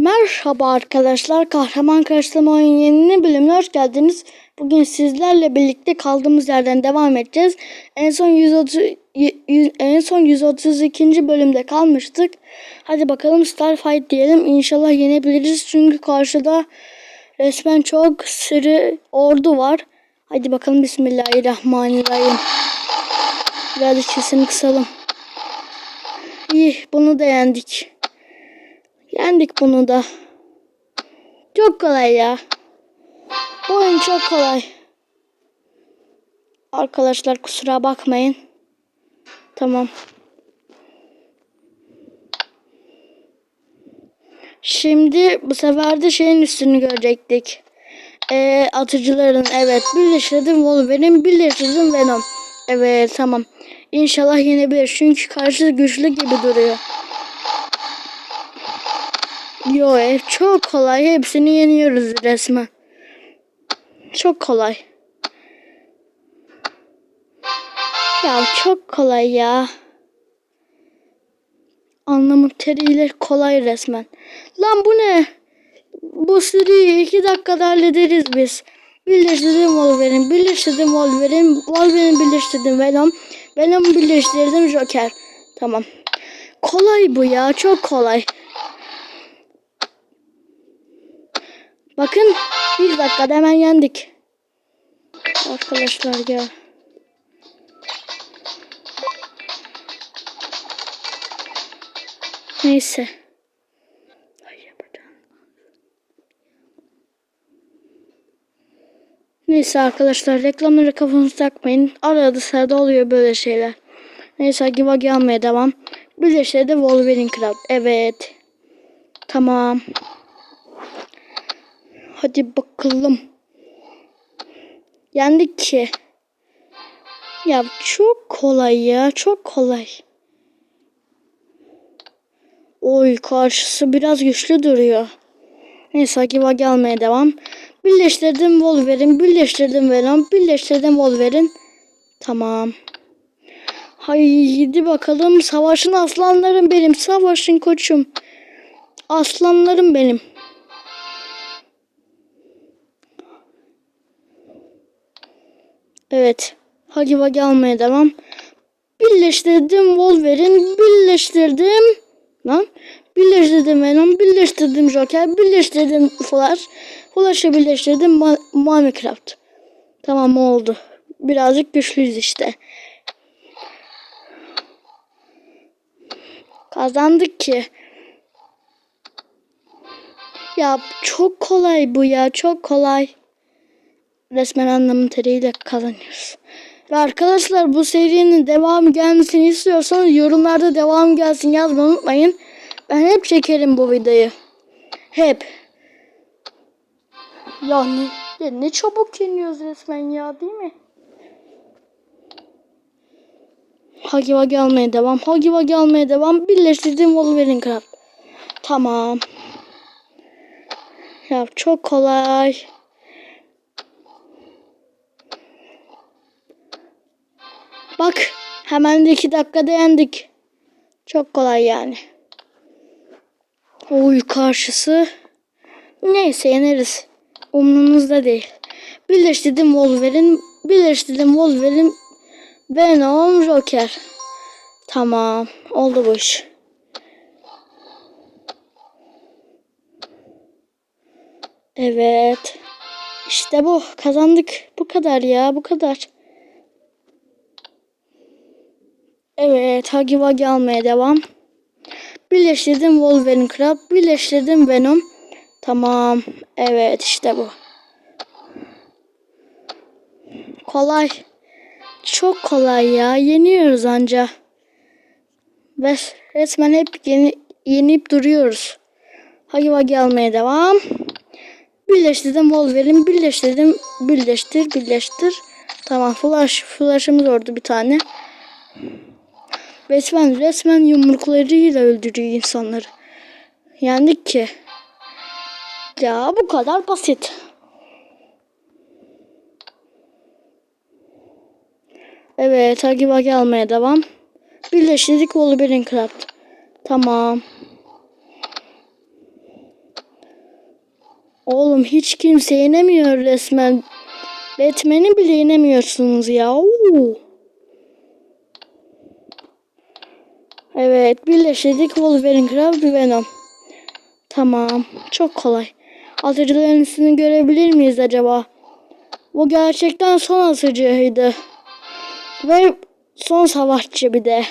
Merhaba arkadaşlar. Kahraman Karşılama Oyun yeni bölümüne hoş geldiniz. Bugün sizlerle birlikte kaldığımız yerden devam edeceğiz. En son 130 y- y- en son 132. bölümde kalmıştık. Hadi bakalım Starfight diyelim. İnşallah yenebiliriz. Çünkü karşıda resmen çok sürü ordu var. Hadi bakalım Bismillahirrahmanirrahim. Biraz sesini kısalım. İyi bunu da yendik. Yendik bunu da. Çok kolay ya. Bu oyun çok kolay. Arkadaşlar kusura bakmayın. Tamam. Şimdi bu sefer de şeyin üstünü görecektik. Ee, atıcıların evet birleştirdim Wolverine birleştirdim Venom. Evet tamam. İnşallah yenebilir çünkü karşı güçlü gibi duruyor. Yo ev çok kolay. Hepsini yeniyoruz resmen. Çok kolay. Ya çok kolay ya. Anlamı teriyle kolay resmen. Lan bu ne? Bu sürüyü iki dakikada hallederiz biz. Birleştirdim Wolverine, birleştirdim Wolverine, Wolverine birleştirdim Venom, Venom birleştirdim Joker. Tamam. Kolay bu ya, çok kolay. Bakın bir dakikada hemen yendik. Arkadaşlar ya. Neyse. Neyse arkadaşlar reklamlara kafanızı takmayın. Arada sırada oluyor böyle şeyler. Neyse Givagi almaya devam. Bir de şey de Wolverine Craft. Evet. Tamam. Hadi bakalım. Yendik ki. Ya çok kolay ya. Çok kolay. Oy karşısı biraz güçlü duruyor. Neyse Akiva gelmeye devam. Birleştirdim Wolverine, birleştirdim Venom, birleştirdim Wolverine. Tamam. Haydi bakalım savaşın aslanlarım benim. Savaşın koçum. Aslanlarım benim. Evet. Hagi Vagi almaya devam. Birleştirdim Wolverine. Birleştirdim. Lan. Birleştirdim Venom. Birleştirdim Joker. Birleştirdim Flash. Flash'ı birleştirdim Ma Minecraft. Tamam oldu. Birazcık güçlüyüz işte. Kazandık ki. Ya çok kolay bu ya. Çok kolay resmen anlamın teriyle kazanıyoruz. Ve arkadaşlar bu serinin devamı gelmesini istiyorsanız yorumlarda devam gelsin yazmayı unutmayın. Ben hep çekerim bu videoyu. Hep. Ya ne, ya ne çabuk yeniyoruz resmen ya değil mi? Hagi Vagi almaya devam. Hagi Vagi almaya devam. Birleştirdim Wolverine Craft. Tamam. Ya çok kolay. Bak hemen de iki dakikada yendik. Çok kolay yani. Oy karşısı. Neyse yeneriz. Umrumuzda değil. Birleştirdim Wolverine. Birleştirdim Wolverine. Venom Joker. Tamam. Oldu bu iş. Evet. İşte bu. Kazandık. Bu kadar ya. Bu kadar. Evet, Hagi Wagi almaya devam. Birleştirdim Wolverine Craft, birleştirdim Venom. Tamam. Evet, işte bu. Kolay. Çok kolay ya. Yeniyoruz anca. Ve resmen hep yeni, yenip duruyoruz. Hagi Wagi almaya devam. Birleştirdim Wolverine, birleştirdim, birleştir, birleştir. Tamam, flash, flash'ımız orada bir tane. Resmen resmen yumruklarıyla öldürüyor insanları. Yendik ki. Ya bu kadar basit. Evet, Hagi Wagi almaya devam. Birleştirdik Wolverine Craft. Tamam. Oğlum hiç kimse yenemiyor resmen. Batman'i bile yenemiyorsunuz ya. Oo. Evet birleştirdik Wolverine, Crab, Venom. Tamam. Çok kolay. Atıcıların ismini görebilir miyiz acaba? Bu gerçekten son atıcıydı. Ve son savaşçı bir de.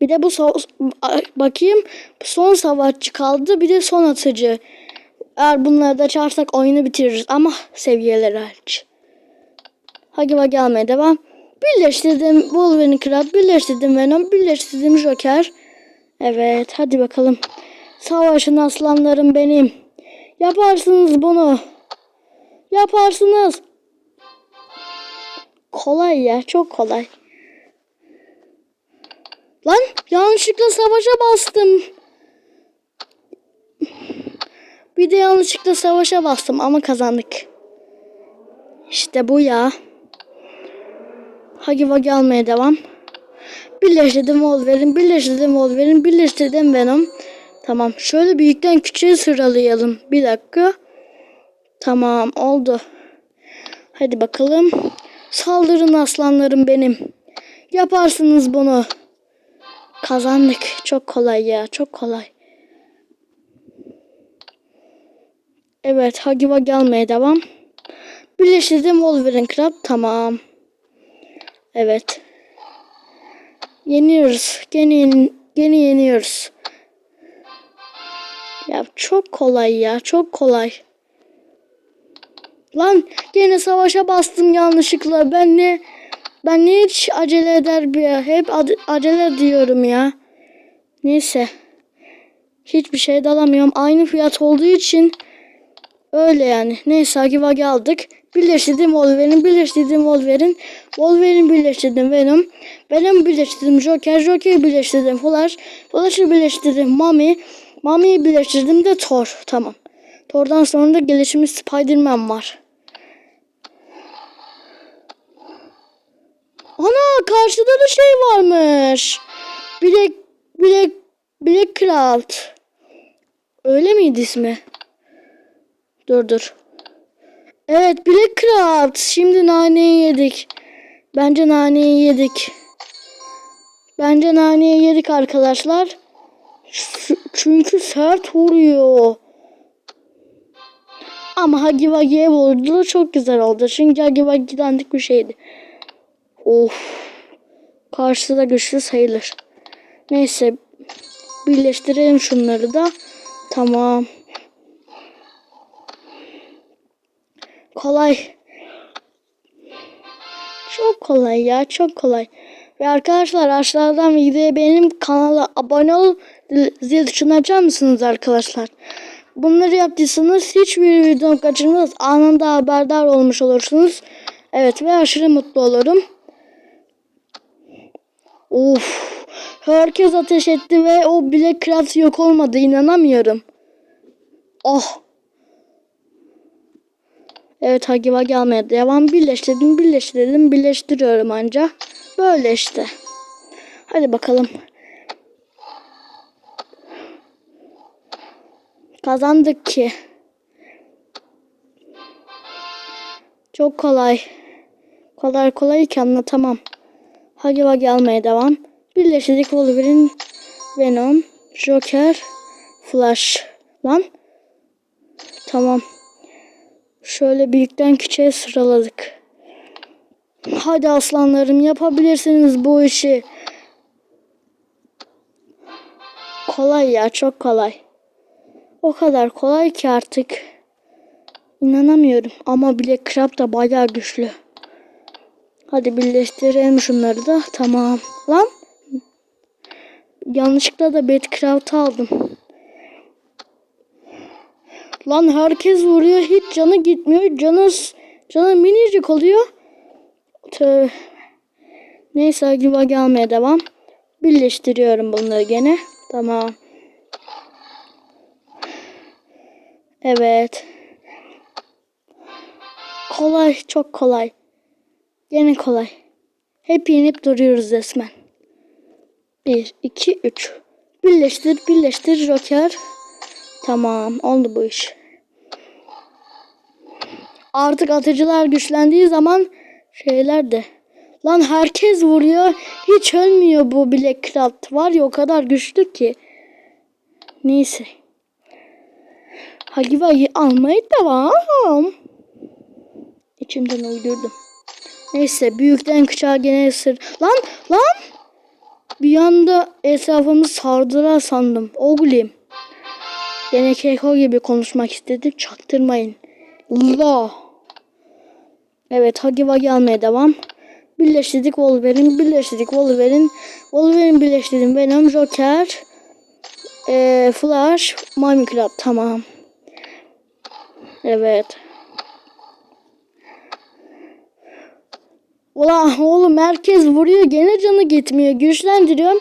Bir de bu so- bakayım son savaşçı kaldı bir de son atıcı. Eğer bunları da çağırsak oyunu bitiririz ama seviyeler hariç. Hagiva gelmeye devam. Birleştirdim Wolverine Crab, birleştirdim Venom, birleştirdim Joker. Evet hadi bakalım. Savaşın aslanlarım benim. Yaparsınız bunu. Yaparsınız. Kolay ya çok kolay. Lan yanlışlıkla savaşa bastım. Bir de yanlışlıkla savaşa bastım ama kazandık. İşte bu ya. Hagiva gelmeye devam. Birleştirdim Wolverine, birleştirdim Wolverine, birleştirdim Venom. Tamam. Şöyle büyükten küçüğe sıralayalım. Bir dakika. Tamam oldu. Hadi bakalım. Saldırın aslanlarım benim. Yaparsınız bunu. Kazandık. Çok kolay ya. Çok kolay. Evet. Hagiva gelmeye devam. Birleştirdim Wolverine Crab. Tamam. Evet. Yeniyoruz. Gene, yeni, gene yeniyoruz. Ya çok kolay ya. Çok kolay. Lan gene savaşa bastım yanlışlıkla. Ben ne ben ne hiç acele eder bir ya. Hep acele diyorum ya. Neyse. Hiçbir şey dalamıyorum. Aynı fiyat olduğu için öyle yani. Neyse Hagiva aldık. Birleştirdim Wolverine, birleştirdim Wolverine. Wolverine birleştirdim Venom. Venom birleştirdim Joker, Joker birleştirdim Flash. Flash'ı birleştirdim Mami. Mami'yi birleştirdim de Thor. Tamam. Thor'dan sonra da gelişimi Spider-Man var. Ana karşıda da şey varmış. Black Black Black Cloud. Öyle miydi ismi? Dur dur. Evet Black Cloud. Şimdi naneyi yedik. Bence naneyi yedik. Bence naneyi yedik arkadaşlar. Çünkü sert vuruyor. Ama Hagi Vagi'ye vurdu çok güzel oldu. Çünkü Hagi Vagi dandik bir şeydi. Of. Karşısı da güçlü sayılır. Neyse. Birleştirelim şunları da. Tamam. Kolay. Çok kolay ya. Çok kolay. Ve arkadaşlar aşağıdan videoya benim kanala abone ol zil tuşunu açar mısınız arkadaşlar? Bunları yaptıysanız hiçbir videom kaçırmaz. Anında haberdar olmuş olursunuz. Evet ve aşırı mutlu olurum. Of. Herkes ateş etti ve o Black Craft yok olmadı. inanamıyorum. Oh. Evet Hagiva gelmeye devam. Birleştirdim, birleştirdim, birleştiriyorum anca. Böyle işte. Hadi bakalım. Kazandık ki. Çok kolay. Kolay kolay ki anlatamam. Hagiva gelmeye devam. Birleştirdik Wolverine, Venom, Joker, Flash. Lan. Tamam. Şöyle büyükten küçüğe sıraladık. Hadi aslanlarım yapabilirsiniz bu işi. Kolay ya çok kolay. O kadar kolay ki artık. İnanamıyorum ama Black Crab da bayağı güçlü. Hadi birleştirelim şunları da. Tamam. Lan. Yanlışlıkla da Batcraft'ı aldım. Lan herkes vuruyor. Hiç canı gitmiyor. Canı, canı minicik oluyor. Tüh. Neyse gibi gelmeye devam. Birleştiriyorum bunları gene. Tamam. Evet. Kolay. Çok kolay. Gene kolay. Hep yenip duruyoruz resmen. 1, 2, 3. Birleştir, birleştir Joker. Tamam oldu bu iş. Artık atıcılar güçlendiği zaman şeyler de. Lan herkes vuruyor. Hiç ölmüyor bu Black Craft. Var ya o kadar güçlü ki. Neyse. Hagiva'yı almaya devam. İçimden uydurdum. Neyse büyükten küçüğe gene ısır. Lan lan. Bir anda etrafımı sardılar sandım. Oğlum. Gene Keiko gibi konuşmak istedim. Çaktırmayın. La. Evet Hagi Vagi almaya devam. Birleştirdik Wolverine. Birleştirdik Wolverine. Wolverine birleştirdim. Venom, Joker. Ee, Flash. Minecraft. Tamam. Evet. Ulan oğlum herkes vuruyor. Gene canı gitmiyor. Güçlendiriyorum.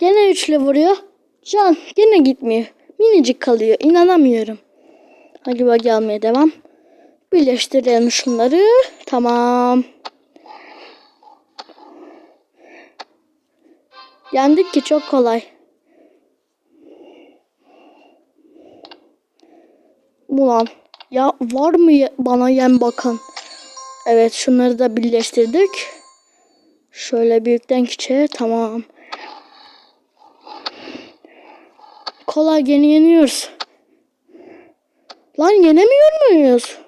Gene üçlü vuruyor. Can gene gitmiyor. Minicik kalıyor. İnanamıyorum. Hadi bak gelmeye devam. Birleştirelim şunları. Tamam. Yendik ki çok kolay. Ulan ya var mı bana yem bakan? Evet şunları da birleştirdik. Şöyle büyükten küçüğe tamam. Kolay gene yeniyoruz. Lan yenemiyor muyuz?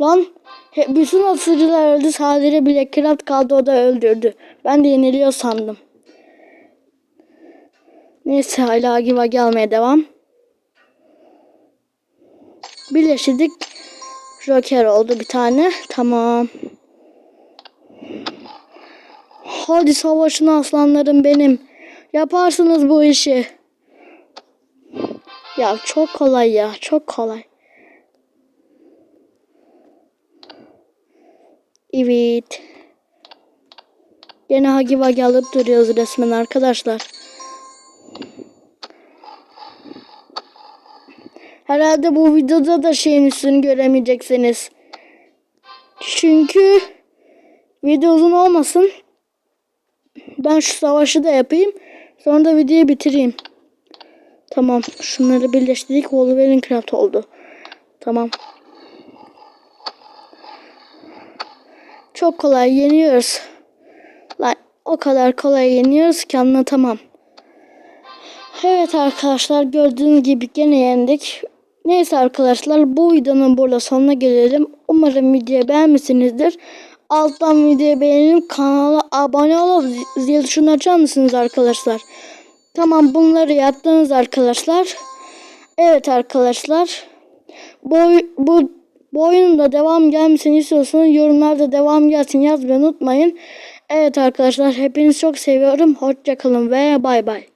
Lan he, bütün atıcılar öldü sadece Black Craft kaldı o da öldürdü. Ben de yeniliyor sandım. Neyse hala Agiva gelmeye devam. Birleştirdik. Joker oldu bir tane. Tamam. Hadi savaşın aslanlarım benim. Yaparsınız bu işi. Ya çok kolay ya. Çok kolay. Evet. Gene Hagi Vagi alıp duruyoruz resmen arkadaşlar. Herhalde bu videoda da şeyin üstünü göremeyeceksiniz. Çünkü video uzun olmasın. Ben şu savaşı da yapayım. Sonra da videoyu bitireyim. Tamam. Şunları birleştirdik. Wolverine Craft oldu. Tamam. Çok kolay yeniyoruz. Lan o kadar kolay yeniyoruz ki anlatamam. Evet arkadaşlar gördüğünüz gibi gene yendik. Neyse arkadaşlar bu videonun burada sonuna gelelim. Umarım videoyu beğenmişsinizdir. Alttan videoyu beğenip kanala abone olup zil tuşunu açar mısınız arkadaşlar? Tamam bunları yaptınız arkadaşlar. Evet arkadaşlar. Bu, bu, bu oyunun da devam gelmesini istiyorsanız yorumlarda devam gelsin yazmayı unutmayın. Evet arkadaşlar hepinizi çok seviyorum. Hoşçakalın ve bay bay.